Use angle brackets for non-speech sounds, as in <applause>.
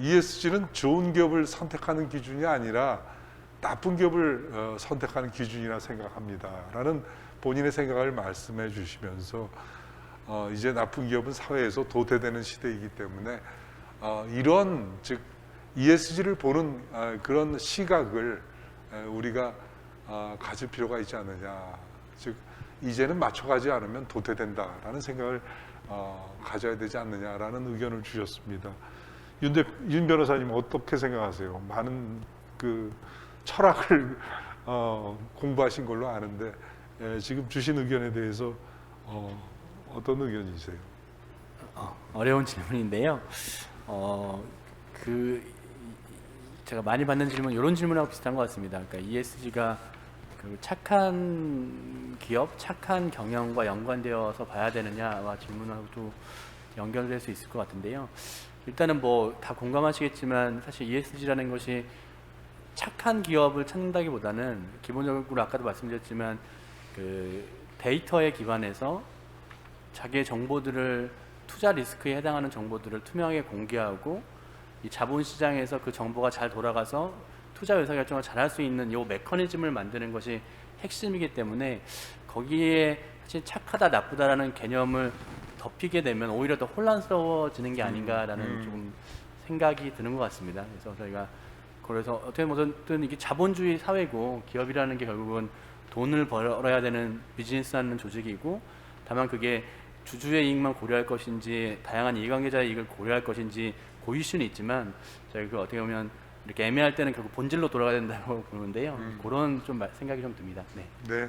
ESG는 좋은 기업을 선택하는 기준이 아니라 나쁜 기업을 어, 선택하는 기준이라 생각합니다 라는 본인의 생각을 말씀해 주시면서 어, 이제 나쁜 기업은 사회에서 도태되는 시대이기 때문에 어, 이런 즉 ESG를 보는 아, 그런 시각을 에, 우리가 아, 가질 필요가 있지 않느냐. 즉 이제는 맞춰가지 않으면 도태된다라는 생각을 어, 가져야 되지 않느냐라는 의견을 주셨습니다. 윤, 대, 윤 변호사님 어떻게 생각하세요? 많은 그 철학을 어, 공부하신 걸로 아는데 예, 지금 주신 의견에 대해서 어, 어떤 의견이세요? 어, 어려운 질문인데요. 어, 그 제가 많이 받는 질문 이런 질문하고 비슷한 것 같습니다. 그러니까 ESG가 그 착한 기업, 착한 경영과 연관되어서 봐야 되느냐와 질문하고도 연결될 수 있을 것 같은데요. 일단은 뭐 다 공감하시겠지만 사실 ESG라는 것이 착한 기업을 찾는다기보다는 기본적으로 아까도 말씀드렸지만 그 데이터에 기반해서 자기의 정보들을 투자 리스크에 해당하는 정보들을 투명하게 공개하고 이 자본 시장에서 그 정보가 잘 돌아가서 투자 의사 결정을 잘 할 수 있는 요 메커니즘을 만드는 것이 핵심이기 때문에 거기에 사실 착하다 나쁘다라는 개념을 덮이게 되면 오히려 더 혼란스러워지는 게 아닌가라는 음. 조금 생각이 드는 것 같습니다. 그래서 저희가 그래서 어떻게 보든 이게 자본주의 사회고 기업이라는 게 결국은 돈을 벌어야 되는 비즈니스하는 조직이고 다만 그게 주주의 이익만 고려할 것인지 다양한 이해관계자의 이익을 고려할 것인지 고일 수는 있지만 저희가 그 어떻게 보면 이렇게 애매할 때는 결국 본질로 돌아가야 된다고 <laughs> 보는데요. 음. 그런 좀 말- 생각이 좀 듭니다. 네. 네,